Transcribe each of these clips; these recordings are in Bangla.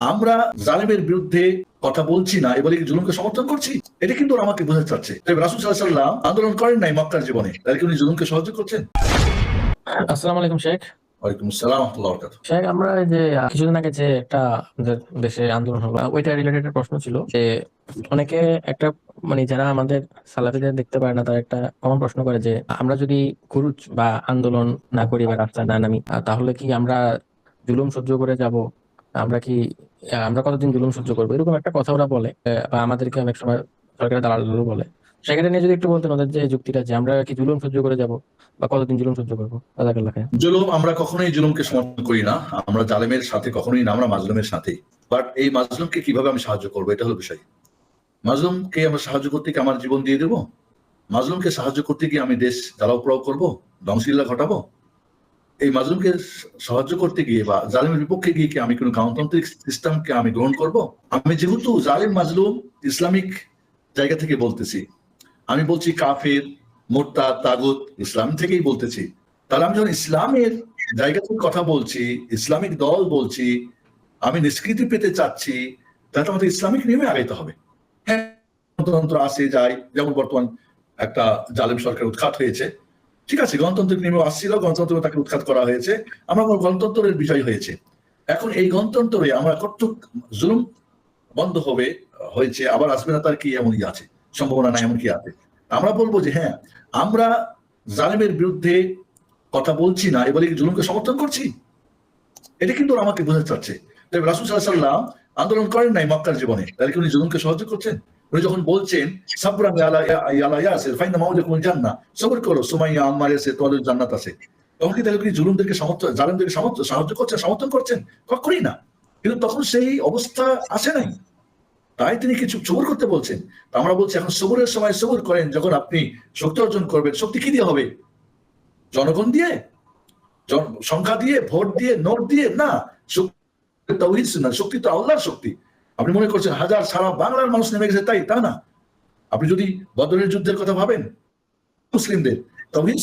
আমরা জালেমের বিরুদ্ধে কথা বলছি না এবারে জুলুমকে সমর্থন করছি? এটা কিন্তু আমাকে বোঝাতে চাচ্ছে। রাসুল সাল্লাহ সাল্লাম আন্দোলন করেন নাই মক্কার জীবনে। তাহলে কি উনি জুলুমকে সহযোগ করছেন? আসসালামু আলাইকুম শেখ। শেখ আমরা যে কিছুদিন আগে যে একটা দেশে আন্দোলন হলো ওইটা রিলেটেড প্রশ্ন ছিল যে অনেকে একটা মানে যারা আমাদের সালাফিদের দেখতে পারে না তারা একটা কমন প্রশ্ন করে যে আমরা যদি কুরুচ বা আন্দোলন না করি বা রাস্তায় না নামি তাহলে কি আমরা জুলুম সহ্য করে যাব? আমরা কি, আমরা কতদিন জুলুম সহ্য করব? এরকম একটা কথা ওরা বলে বা আমাদেরকে অনেক সময় সরকারের দালালগুলো বলে। সেখানে নিয়ে যদি একটু বলতেন ওদের যে যুক্তিটা যে আমরা কি জুলুম সহ্য করে যাব, বা কতদিন জুলুম সহ্য করব? খাইর। জুলুম আমরা কখনোই জুলুমকে সমর্থন করি না। আমরা জালেমের সাথে কখনোই না, আমরা মাজলুমের সাথে। বাট এই মাজলুমকে কীভাবে আমি সাহায্য করব? এটা হলো বিষয়। মাজলুমকে আমরা সাহায্য করতে কি আমার জীবন দিয়ে দেবো? মাজলুমকে সাহায্য করতে গিয়ে আমি দেশ জ্বালাও প্রয়োগ করব? ধ্বংসলীলা ঘটাবো? এই মাজলুমকে সাহায্য করতে গিয়ে বা জালিমের বিপক্ষে গিয়ে কি আমি কোনো গণতান্ত্রিক সিস্টেমকে আমি গ্রহণ করব? আমি যেহেতু জালিম মাজলুম, ইসলামিক জায়গা থেকে বলতেছি। আমি বলছি কাফের, মোর্তা, তাগুত, ইসলাম থেকেই বলতেছি। তাহলে আমি যখন ইসলামের জায়গা থেকে কথা বলছি, ইসলামিক দল বলছি, আমি নিষ্কৃতি পেতে চাচ্ছি, তাহলে আমাদের ইসলামিক নিয়মে আগাইতে হবে। হ্যাঁ গণতন্ত্র আসে, যায়। যেমন বর্তমান একটা জালেম সরকার উৎখাত হয়েছে। ঠিক আছে গণতন্ত্রের নিয়মে আসছিল গণতন্ত্র তাকে উৎখাত করা হয়েছে। আমরা গণতন্ত্রের বিজয় হয়েছে। এখন এই গণতন্ত্রে আমরা কতটুক জুলুম বন্ধ হবে, হয়েছে, আবার আসবে না, তার কি এমন ই আছে? সম্ভাবনা নাই এমন কি আছে। আমরা বলব যে হ্যাঁ আমরা জালেমের বিরুদ্ধে কথা বলছি না এবারে কি জুলুমকে সমর্থন করছি? এটা কিন্তু আমাকে বোঝাতে চাচ্ছে। রাসুল সাল্লাহ আন্দোলন করেন নাই মক্কার জীবনে। তাহলে কি উনি জুলুমকে সহযোগ করছেন? উনি যখন বলছেন সাবরান আলা ইয়াসির ফাইনা মাউলাকুম জান্নাহ। সবর করো সুমাইয়া আম্মার ইয়াসির তোমাদের জান্নাত আছে। তখন কি তাহলে জুলুমদেরকে সমর্থন জালেমদেরকে সমর্থন সাহায্য করছেন সমর্থন করছেন? কখনই না। কিন্তু তখন সেই অবস্থা আসে নাই। তাই তিনি কিছু সবর করতে বলছেন। আমরা বলছি এখন সবরের সময় সবর করেন যখন আপনি শক্তি অর্জন করবেন। শক্তি কি দিয়ে হবে? জনগণ দিয়ে? সংখ্যা দিয়ে ভোট দিয়ে নোট দিয়ে? না শক্তি তাওহীদ সুন্নাহ, শক্তি তো আল্লাহর শক্তি। আপনি মনে করছেন হাজার সারা বাংলার মানুষ নেমে গেছে, তাই, তা না? আপনি যদি বদরের যুদ্ধের কথা ভাবেন, মুসলিমদের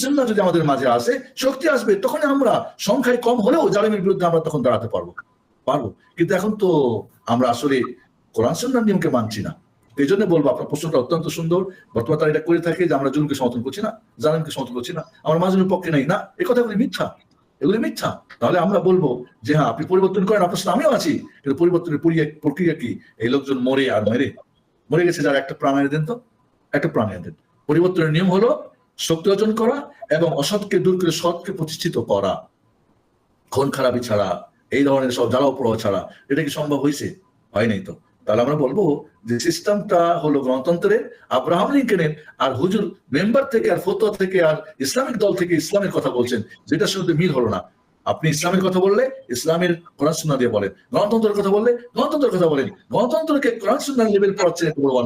সুন্নাহ যদি আমাদের মাঝে আসে, শক্তি আসবে তখন আমরা সংখ্যায় কম হলেও জালিমের বিরুদ্ধে আমরা তখন দাঁড়াতে পারব। পারব। কিন্তু এখন তো আমরা আসলে কোরআন সুন্নার নিয়মকে মানছি না। এই জন্য বলব, আপনার প্রশ্নটা অত্যন্ত সুন্দর। বর্তমানে তারা এটা করে থাকে যে আমরা জুলুমকে সমর্থন করছি না, জালিমকে সমর্থন করছি না। আমরা মাজলুমের পক্ষে নেই, না এই কথাগুলি মিথ্যা। এগুলি মিথ্যা। তাহলে আমরা বলব যে হ্যাঁ আপনি পরিবর্তন করেন, আপনার আমিও আছি। কিন্তু পরিবর্তনের প্রক্রিয়া কি? এই লোকজন মরে আর মেরে? মরে গেছে যারা একটা প্রাণ এনে দেন তো? একটা প্রাণ এনে দেন। পরিবর্তনের নিয়ম হলো শক্তি অর্জন করা এবং অসৎকে দূর করে সৎকে প্রতিষ্ঠিত করা। খুন খারাপি ছাড়া, এই ধরনের সব জ্বালাও পোড়াও ছাড়া, এটা কি সম্ভব হয়েছে? হয় নাই তো। তাহলে আমরা বলব যে সিস্টেমটা হলো গণতন্ত্রের, আব্রাহাম লিঙ্কনের, আর হুজুর মেম্বার থেকে আর ফতোয়া থেকে আর ইসলামিক দল থেকে ইসলামের কথা বলছেন, যেটা শুধু মিল হলো না। আপনি ইসলামের কথা বললে ইসলামের কোরআন সুন্নাহ দিয়ে বলেন, গণতন্ত্রের কথা বললে গণতন্ত্রের কথা বলেন। গণতন্ত্রকে কোরআন সুন্নাহ লেভেল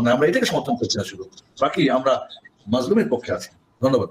না আমরা এটাকে সমর্থন করছি না শুধু। বাকি আমরা মাজলুমের পক্ষে আছি। ধন্যবাদ।